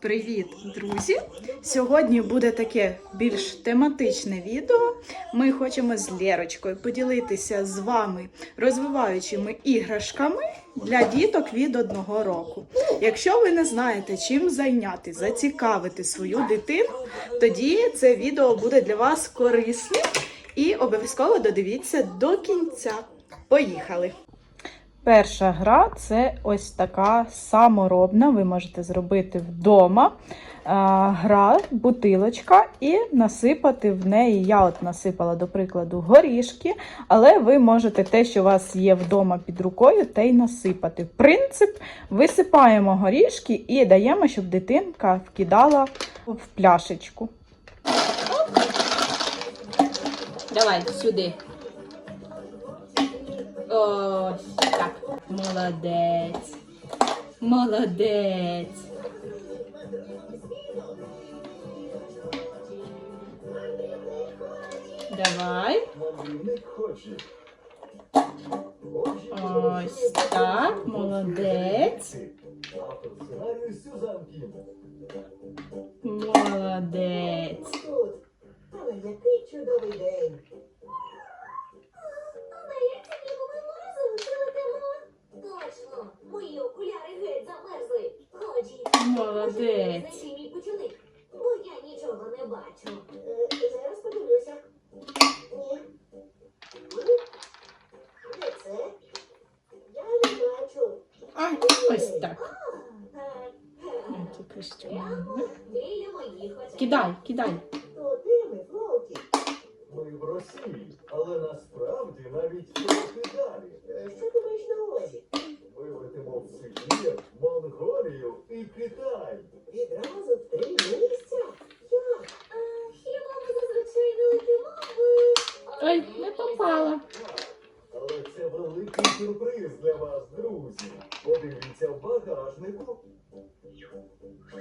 Привіт, друзі! Сьогодні буде таке більш тематичне відео. Ми хочемо з Лєрочкою поділитися з вами розвиваючими іграшками для діток від одного року. Якщо ви не знаєте, чим зайняти, зацікавити свою дитину, тоді це відео буде для вас корисним і обов'язково додивіться до кінця. Поїхали! Перша гра це ось така саморобна. Ви можете зробити вдома. Гра, бутилочка, і насипати в неї. Я от насипала, до прикладу, горішки, але ви можете те, що у вас є вдома під рукою, те й насипати. Принцип: висипаємо горішки і даємо, щоб дитинка вкидала в пляшечку. Давай сюди. Ось так. Молодець. Молодець. Давай. Ось так. Молодець. Молодець. Але який чудовий день! Мої окуляри геть замерзли. Годі. Молодець. Мій путівник, бо я нічого не бачу. Е, Зараз подивлюся. Ні. Де це? Я не бачу. А, ось так. Кидай, кидай. То де ми? Ми в Росії, але насправді навіть трохи далі. Е, Що ти маєш на увазі? Ми летимо в Сибір, Монголію і Китай. Відразу в три місця? Як? А, Хіба ми зазвичай не летимо в... Ой, не попала. Але це великий сюрприз для вас, друзі. Подивіться в багажнику.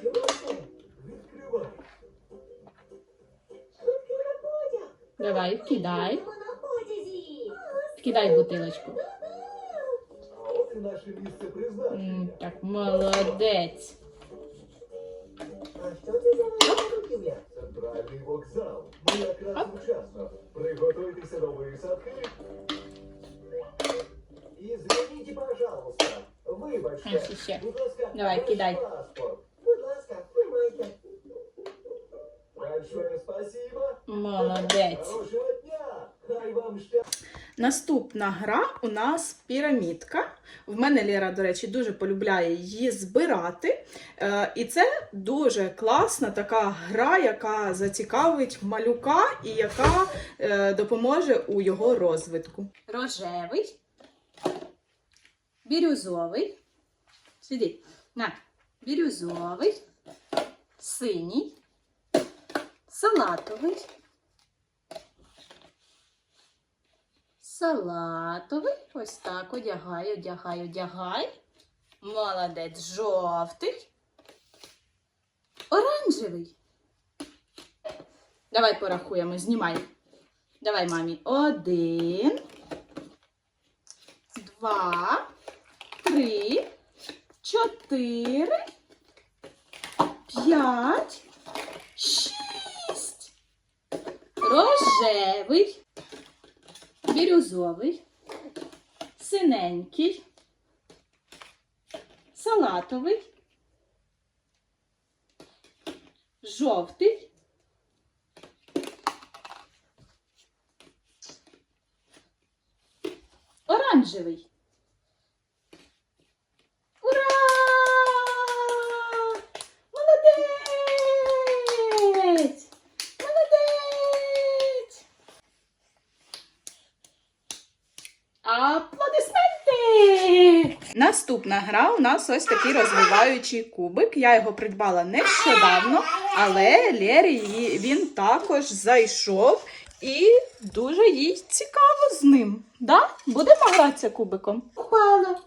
Що це? Відкривай. Давай, кидай. Кидай бутилочку. От наше місце призначення. Так, молодець. А що це за будівля? Центральний вокзал. Ми якраз вчасно. Приготуйтеся до висадки. Извините, пожалуйста. Вибачте. Ще, ще. Будь ласка, Давай, ваш кидай. паспорт. Будь ласка, тримайте. Большое спасибо. Молодець. Хорошего дня. Хай вам щастя. Наступна гра у нас пірамідка. В мене Лера, до речі, дуже полюбляє її збирати. Е, І це дуже класна така гра, яка зацікавить малюка і яка е, допоможе у його розвитку. Рожевий. Бірюзовий. Сиди. На. Бірюзовий. Синій. Салатовий. Салатовий. Ось так. Одягай, одягай, одягай. Молодець. Жовтий. Оранжевий. Давай порахуємо. Знімай. Давай, мамі. Один. Два. Три. Чотири. П'ять. Шість. Рожевий. Бірюзовий. Синенький. Салатовий. Жовтий. Оранжевий. Ура! Молодець! Молодець! Аплодисменти! Наступна гра у нас ось такий розвиваючий кубик. Я його придбала нещодавно, але Лері він також зайшов і дуже їй цікаво з ним. Да? Будемо гратися кубиком? Упала.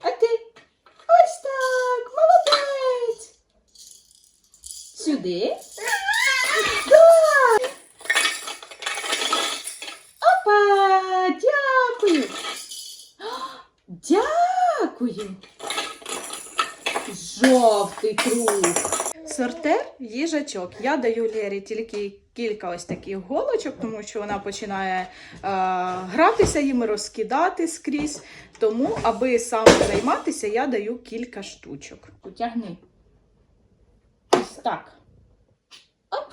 А ти? Ось так, молодець. Сюди. Да. Опа, дякую. Дякую. Жовтий. круг. Сортер їжачок. Я даю Лєрі тільки кілька ось таких голочок, тому що вона починає е, гратися їми, розкидати скрізь. Тому, аби саме займатися, я даю кілька штучок. Потягни. Ось так. Оп.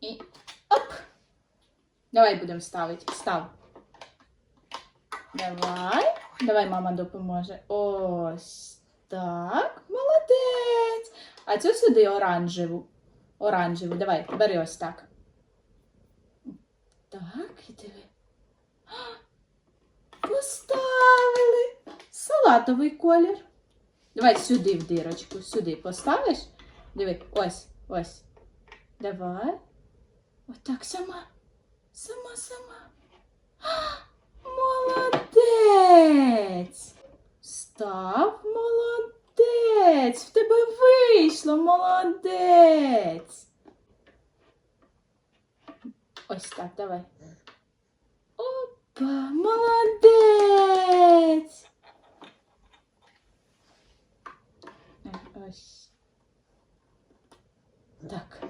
І оп. Давай будемо ставити. Став. Давай. Давай мама допоможе. Ось так. Молодець. А цю сюди оранжеву. Оранжеву. Давай, бери ось так. Так, і диви. Поставили. Салатовий колір. Давай сюди в дирочку, сюди поставиш. Диви, ось, ось. Давай. Отак сама. Сама, сама. А, Молодець. Став молодець. В тебе вийшло, молодець. Ось так, давай. Опа, молодець. Ось. Так.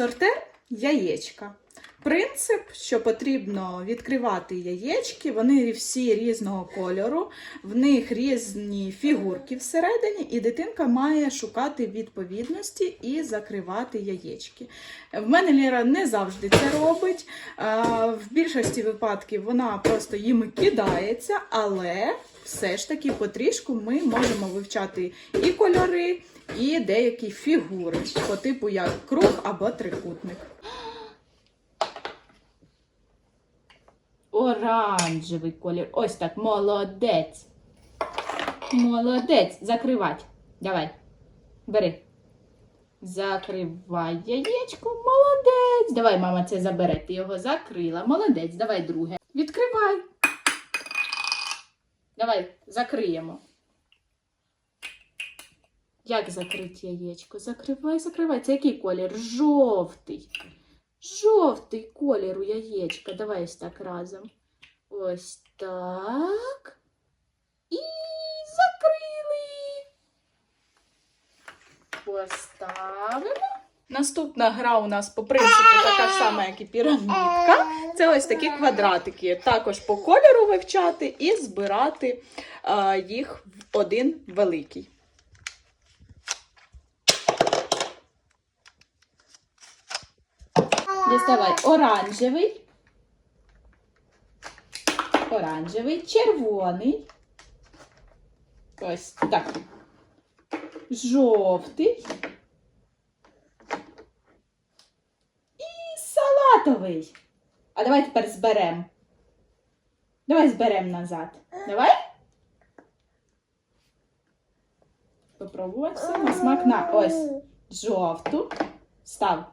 Сортер яєчка. Принцип, що потрібно відкривати яєчки, вони всі різного кольору, в них різні фігурки всередині, і дитинка має шукати відповідності і закривати яєчки. В мене Ліра не завжди це робить. В більшості випадків вона просто їми кидається, але все ж таки потрішку ми можемо вивчати і кольори, і деякі фігури по типу як круг або трикутник. Оранжевий колір. Ось так. Молодець. Молодець. Закривать. Давай. Бери. Закривай яєчко. Молодець. Давай, мама, це забере. Ти його закрила. Молодець. Давай друге. Відкривай. Давай, закриємо. Як закрити яєчко? Закривай, закривай. Це який колір? Жовтий. Жовтий колір у яєчка. Давай ось так разом. Ось так. І закрили. Поставимо. Наступна гра у нас по принципу така ж сама, як і пірамідка. Це ось такі квадратики. Також по кольору вивчати і збирати е, їх в один великий. Діставай оранжевий. Оранжевий, червоний. Ось так. Жовтий. І салатовий. А давай тепер зберемо. Давай зберемо назад. Давай. Попробуємо все на смак на ось жовту. Став.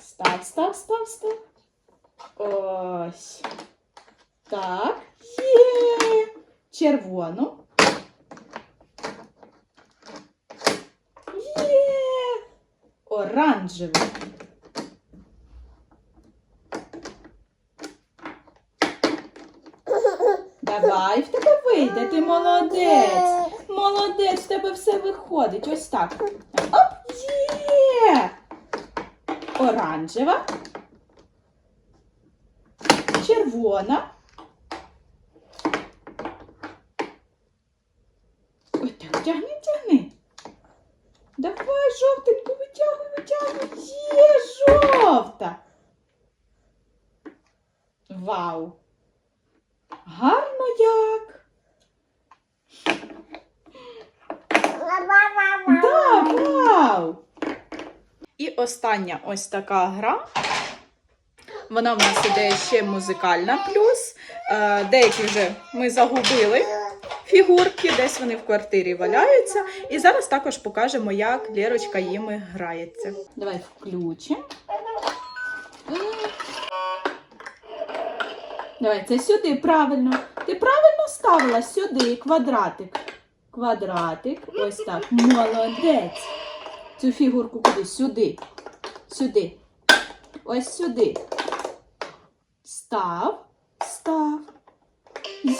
Став, став, став, став. Ось. Так. Є. Червону. Є. Оранжеву. Давай, в тебе вийде, ти молодець. Молодець, в тебе все виходить. Ось так. Оп, є. Оранжева. Червона. Ой, так, тягни, тягни. Давай, жовтеньку, витягуй, витягуй. Є жовта. Вау. Гарно як. Да, вау. І остання ось така гра. Вона в нас іде ще музикальна плюс. Е, Деякі вже ми загубили фігурки, десь вони в квартирі валяються. І зараз також покажемо, як Лєрочка їми грається. Давай включимо. Давай, це сюди, правильно. Ти правильно ставила сюди квадратик. Квадратик. Ось так. Молодець. Цю фігурку куди? Сюди. Сюди. ось сюди. Став, став. Є!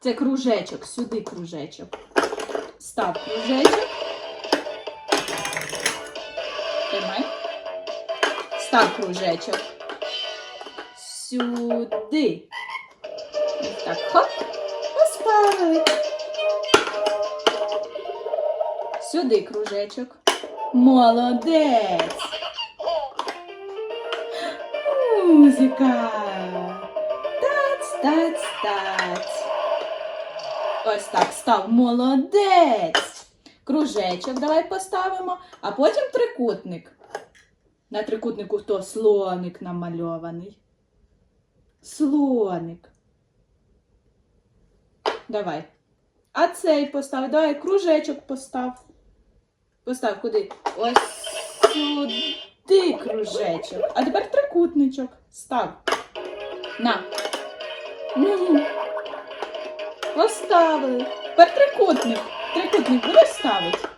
Це кружечок, сюди кружечок. Став кружечок. Тримай. Став кружечок. Сюди. Так, хоп, поставили. Сюди кружечок. Молодець. Музика. Тац, тац, тац. Ось так став. Молодець. Кружечок давай поставимо, а потім трикутник. На трикутнику хто? Слоник намальований. Слоник. Давай. А цей постав. Давай кружечок постав. Постав куди? Ось сюди кружечок. А тепер трикутничок. Став. На. Ну. Поставили. Тепер трикутник. Трикутник будеш ставити?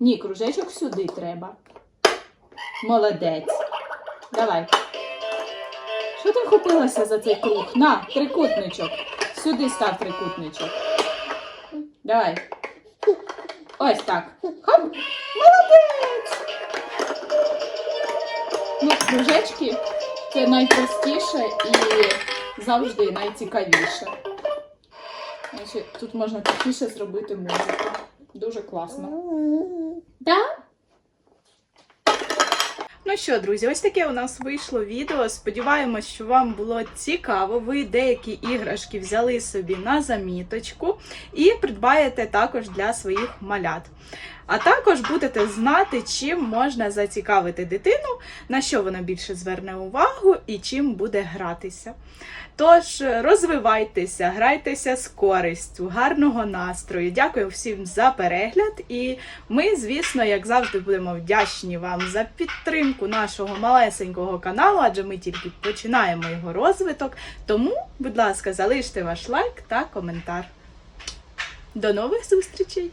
Ні, кружечок сюди треба. Молодець. Давай. Що ти вхопилася за цей круг? На, трикутничок. Сюди став трикутничок. Давай. Ось так. Хоп. Молодець. Ну, кружечки це найпростіше і завжди найцікавіше. Значить, тут можна тихіше зробити музику. Дуже класно. Так? Ну що, друзі, ось таке у нас вийшло відео. Сподіваємось, що вам було цікаво. Ви деякі іграшки взяли собі на заміточку і придбаєте також для своїх малят. А також будете знати, чим можна зацікавити дитину, на що вона більше зверне увагу і чим буде гратися. Тож розвивайтеся, грайтеся з користю, гарного настрою. Дякую всім за перегляд. І ми, звісно, як завжди, будемо вдячні вам за підтримку нашого малесенького каналу, адже ми тільки починаємо його розвиток. Тому, будь ласка, залиште ваш лайк та коментар. До нових зустрічей!